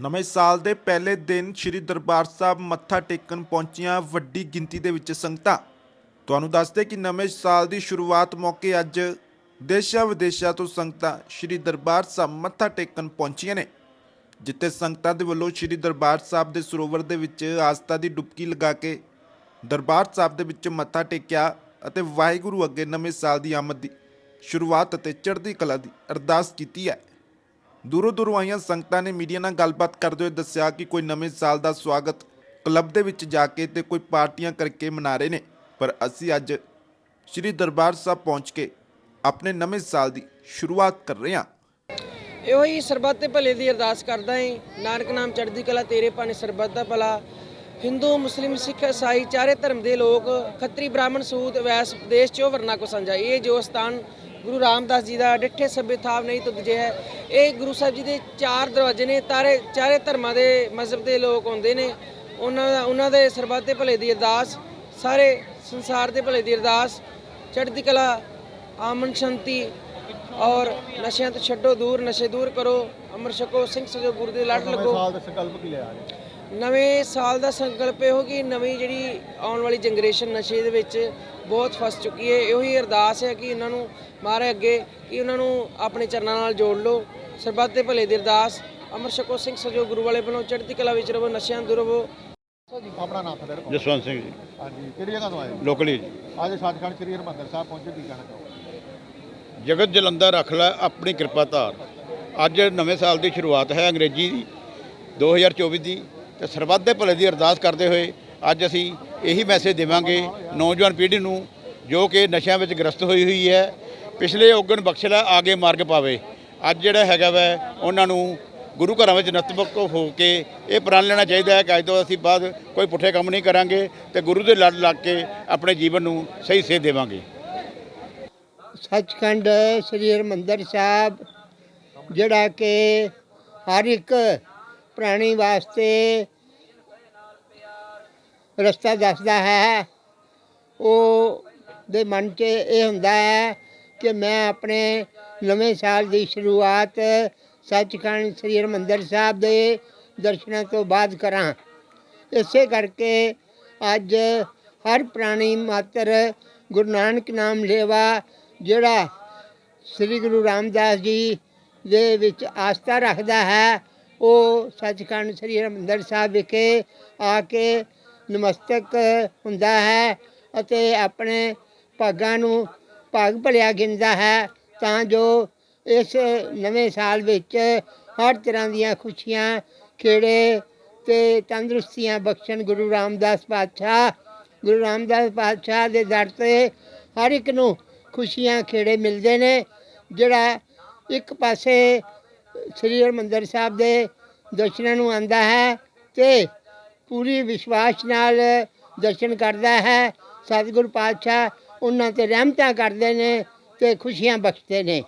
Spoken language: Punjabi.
ਨਵੇਂ ਸਾਲ ਦੇ ਪਹਿਲੇ ਦਿਨ ਸ੍ਰੀ ਦਰਬਾਰ ਸਾਹਿਬ ਮੱਥਾ ਟੇਕਣ ਪਹੁੰਚੀਆਂ ਵੱਡੀ ਗਿਣਤੀ ਦੇ ਵਿੱਚ ਸੰਗਤਾਂ। ਤੁਹਾਨੂੰ ਦੱਸਦੇ ਕਿ ਨਵੇਂ ਸਾਲ ਦੀ ਸ਼ੁਰੂਆਤ ਮੌਕੇ ਅੱਜ ਦੇਸ਼ਾਂ ਵਿਦੇਸ਼ਾਂ ਤੋਂ ਸੰਗਤਾਂ ਸ੍ਰੀ ਦਰਬਾਰ ਸਾਹਿਬ ਮੱਥਾ ਟੇਕਣ ਪਹੁੰਚੀਆਂ ਨੇ, ਜਿੱਥੇ ਸੰਗਤਾਂ ਦੇ ਵੱਲੋਂ ਸ੍ਰੀ ਦਰਬਾਰ ਸਾਹਿਬ ਦੇ ਸਰੋਵਰ ਦੇ ਵਿੱਚ ਆਸਥਾ ਦੀ ਡੁਬਕੀ ਲਗਾ ਕੇ ਦਰਬਾਰ ਸਾਹਿਬ ਦੇ ਵਿੱਚ ਮੱਥਾ ਟੇਕਿਆ ਅਤੇ ਵਾਹਿਗੁਰੂ ਅੱਗੇ ਨਵੇਂ ਸਾਲ ਦੀ ਆਮਦ ਦੀ ਸ਼ੁਰੂਆਤ ਅਤੇ ਚੜ੍ਹਦੀ ਕਲਾ ਦੀ ਅਰਦਾਸ ਕੀਤੀ ਹੈ। ਦੂਰੋਂ ਦੂਰੋਂ ਆਈਆਂ ਸੰਗਤਾਂ ਨੇ ਮੀਡੀਆ ਨਾਲ ਗੱਲਬਾਤ ਕਰਦੇ ਹੋਏ ਦੱਸਿਆ ਕਿ ਕੋਈ ਨਵੇਂ ਸਾਲ ਦਾ ਸਵਾਗਤ ਕਲੱਬ ਦੇ ਵਿੱਚ ਜਾ ਕੇ ਤੇ ਕੋਈ ਪਾਰਟੀਆਂ ਕਰਕੇ ਮਨਾ ਰਹੇ ਨੇ। ਪਰ ਅਸੀਂ ਅੱਜ ਸ੍ਰੀ ਦਰਬਾਰ ਸਾਹਿਬ ਪਹੁੰਚ ਕੇ ਆਪਣੇ ਨਵੇਂ ਸਾਲ ਦੀ ਸ਼ੁਰੂਆਤ ਕਰ ਰਹੇ ਹਾਂ। ਇਹੋ ਹੀ ਸਰਬੱਤ ਦੇ ਭਲੇ ਦੀ ਅਰਦਾਸ ਕਰਦਾ ਏ ਨਾਨਕ ਨਾਮ ਚੜ੍ਹਦੀ ਕਲਾ ਤੇਰੇ ਪਾਣੇ ਸਰਬੱਤ ਦਾ ਭਲਾ। ਹਿੰਦੂ, ਮੁਸਲਿਮ, ਸਿੱਖ ਈਸਾਈ ਚਾਰੇ ਧਰਮ ਦੇ ਲੋਕ ਖੱਤਰੀ, ਬ੍ਰਾਹਮਣ ਸੂਦ ਵੈਸ, ਦੇਸ਼, ਚੋ ਵਰਨਾ ਕੋ ਸੰਜਾ ਇਹ ਜੋ ਸਥਾਨ ਗੁਰੂ ਰਾਮਦਾਸ ਜੀ ਦਾ ਡਿੱਠੇ ਸਭੇ ਥਾਵ ਨਹੀਂ ਤੁਧਜੇ ਹੈ। ਇਹ ਗੁਰੂ ਸਾਹਿਬ ਜੀ ਦੇ ਚਾਰ ਦਰਵਾਜ਼ੇ ਨੇ ਤਾਰੇ ਚਾਰੇ ਧਰਮਾਂ ਦੇ ਮਜ਼ਹਬ ਦੇ ਲੋਕ ਆਉਂਦੇ ਨੇ। ਉਹਨਾਂ ਦਾ ਉਹਨਾਂ ਦੇ ਸਰਬੱਤ ਦੇ ਭਲੇ ਦੀ ਅਰਦਾਸ ਸਾਰੇ ਸੰਸਾਰ ਦੇ ਭਲੇ ਦੀ ਅਰਦਾਸ ਚੜ੍ਹਦੀ ਕਲਾ ਆਮਨ ਸ਼ਾਂਤੀ ਔਰ ਨਸ਼ਿਆਂ ਤੋਂ ਛੱਡੋ ਦੂਰ ਨਸ਼ੇ ਦੂਰ ਕਰੋ ਅਮਰ ਛਕੋ ਸਿੰਘ ਸਜੋ ਗੁਰੂ ਦੇ ਲੜ ਲੱਗੋ। ਸਾਲ ਦਾ ਸੰਕਲਪ ਕੀ ਲਿਆ ਜੀ ਨਵੇਂ ਸਾਲ ਦਾ ਸੰਕਲਪ ਇਹੋ ਕਿ ਨਵੀਂ ਜਿਹੜੀ ਆਉਣ ਵਾਲੀ ਜਨਰੇਸ਼ਨ ਨਸ਼ੇ ਦੇ ਵਿੱਚ ਬਹੁਤ ਫਸ ਚੁੱਕੀ ਹੈ। ਇਹੋ ਹੀ ਅਰਦਾਸ ਹੈ ਕਿ ਇਹਨਾਂ ਨੂੰ ਮਾਰੇ ਅੱਗੇ ਕਿ ਉਹਨਾਂ ਨੂੰ ਆਪਣੇ ਚਰਨਾਂ ਨਾਲ ਜੋੜ ਲਓ। ਸਰਬੱਤ ਦੇ ਭਲੇ ਦੀ ਅਰਦਾਸ ਅਮਰ ਛਕੋ ਸਿੰਘ ਸਜੋ ਗੁਰੂ ਵਾਲੇ ਬਣੋ ਚੜ੍ਹਦੀ ਕਲਾ ਵਿੱਚ ਰਹੋ ਨਸ਼ਿਆਂ ਤੋਂ ਦੂਰ ਰਹੋ। ਆਪਣਾ ਨਾਮ ਫਦਰ ਜਸਵੰਤ ਸਿੰਘ ਜੀ। ਹਾਂਜੀ ਕਿਹੜੀ ਜਗ੍ਹਾ ਤੋਂ ਆਏ ਹੋ? ਲੋਕਲੀ ਜੀ। ਅੱਜ ਸੱਚਖੰਡ ਸ੍ਰੀ ਹਰਿਮੰਦਰ ਸਾਹਿਬ ਪਹੁੰਚੇ ਕੀ ਕਹਿਣਾ ਚਾਹੋਗੇ? ਜਗਤ ਜਲੰਧਰ ਰੱਖ ਲੈ ਆਪਣੀ ਕਿਰਪਾ ਧਾਰ। ਅੱਜ ਨਵੇਂ ਸਾਲ ਦੀ ਸ਼ੁਰੂਆਤ ਹੈ ਅੰਗਰੇਜ਼ੀ ਦੀ 2024 ਦੀ ਤੇ ਸਰਬੱਤ ਦੇ ਭਲੇ ਦੀ ਅਰਦਾਸ ਕਰਦੇ ਹੋਏ ਅੱਜ ਅਸੀਂ ਇਹੀ ਮੈਸੇਜ ਦੇਵਾਂਗੇ ਨੌਜਵਾਨ ਪੀੜ੍ਹੀ ਨੂੰ, ਜੋ ਕਿ ਨਸ਼ਿਆਂ ਵਿੱਚ ਗ੍ਰਸਤ ਹੋਈ ਹੋਈ ਹੈ। ਪਿਛਲੇ ਔਗਣ ਬਖਸ਼ ਲੈ ਆਗੇ ਮਾਰਗ ਪਾਵੇ। ਅੱਜ ਜਿਹੜਾ ਹੈਗਾ ਵੈ, ਉਹਨਾਂ ਨੂੰ ਗੁਰੂ ਘਰਾਂ ਵਿੱਚ ਨਤਮਕ ਹੋ ਕੇ ਇਹ ਪ੍ਰਣ ਲੈਣਾ ਚਾਹੀਦਾ ਹੈ ਕਿ ਅੱਜ ਤੋਂ ਅਸੀਂ ਬਾਅਦ ਕੋਈ ਪੁੱਠੇ ਕੰਮ ਨਹੀਂ ਕਰਾਂਗੇ ਤੇ ਗੁਰੂ ਦੇ ਲੜ ਲੱਗ ਕੇ ਆਪਣੇ ਜੀਵਨ ਨੂੰ ਸਹੀ ਸੇਧ ਦੇਵਾਂਗੇ। ਸੱਚਖੰਡ ਸ੍ਰੀ ਹਰਿਮੰਦਰ ਸਾਹਿਬ, ਜਿਹੜਾ ਕਿ ਹਰ ਇੱਕ ਪ੍ਰਾਣੀ ਵਾਸਤੇ ਰਸਤਾ ਦੱਸਦਾ ਹੈ। ਉਹ ਦੇ ਮਨ 'ਚ ਇਹ ਹੁੰਦਾ ਹੈ ਕਿ ਮੈਂ ਆਪਣੇ ਨਵੇਂ ਸਾਲ ਦੀ ਸ਼ੁਰੂਆਤ ਸੱਚਖੰਡ ਸ੍ਰੀ ਹਰਿਮੰਦਰ ਸਾਹਿਬ ਦੇ ਦਰਸ਼ਨਾਂ ਤੋਂ ਬਾਅਦ ਕਰਾਂ। ਇਸੇ ਕਰਕੇ ਅੱਜ ਹਰ ਪ੍ਰਾਣੀ ਮਾਤਰ ਗੁਰੂ ਨਾਨਕ ਨਾਮ ਲੇਵਾ, ਜਿਹੜਾ ਸ੍ਰੀ ਗੁਰੂ ਰਾਮਦਾਸ ਜੀ ਦੇ ਵਿੱਚ ਆਸਥਾ ਰੱਖਦਾ ਹੈ, ਉਹ ਸੱਚਖੰਡ ਸ੍ਰੀ ਹਰਿਮੰਦਰ ਸਾਹਿਬ ਵਿਖੇ ਆ ਕੇ ਨਮਸਤਕ ਹੁੰਦਾ ਹੈ ਅਤੇ ਆਪਣੇ ਭਾਗਾਂ ਨੂੰ ਭਾਗ ਭਲਿਆ ਗਿਣਦਾ ਹੈ ਤਾਂ ਜੋ ਇਸ ਨਵੇਂ ਸਾਲ ਵਿੱਚ ਹਰ ਤਰ੍ਹਾਂ ਦੀਆਂ ਖੁਸ਼ੀਆਂ, ਖੇੜੇ ਤੇ ਤੰਦਰੁਸਤੀਆਂ ਬਖਸ਼ਣ ਗੁਰੂ ਰਾਮਦਾਸ ਪਾਤਸ਼ਾਹ, ਗੁਰੂ ਰਾਮਦਾਸ ਪਾਤਸ਼ਾਹ ਦੇ ਦਰ ਤੇ ਹਰ ਇੱਕ ਨੂੰ ਖੁਸ਼ੀਆਂ, ਖੇੜੇ ਮਿਲਦੇ ਨੇ, ਜਿਹੜਾ ਇੱਕ ਪਾਸੇ ਸ੍ਰੀ ਹਰਿਮੰਦਰ ਸਾਹਿਬ ਦੇ ਦਰਸ਼ਨਾਂ ਨੂੰ ਆਂਦਾ ਹੈ ਤੇ ਪੂਰੀ ਵਿਸ਼ਵਾਸ ਨਾਲ ਦਰਸ਼ਨ ਕਰਦਾ ਹੈ। ਸਤਿਗੁਰ ਪਾਤਸ਼ਾਹ ਉਹਨਾਂ ਤੇ ਰਹਿਮਤਾਂ ਕਰਦੇ ਨੇ ਤੇ ਖੁਸ਼ੀਆਂ ਬਖਸ਼ਦੇ ਨੇ।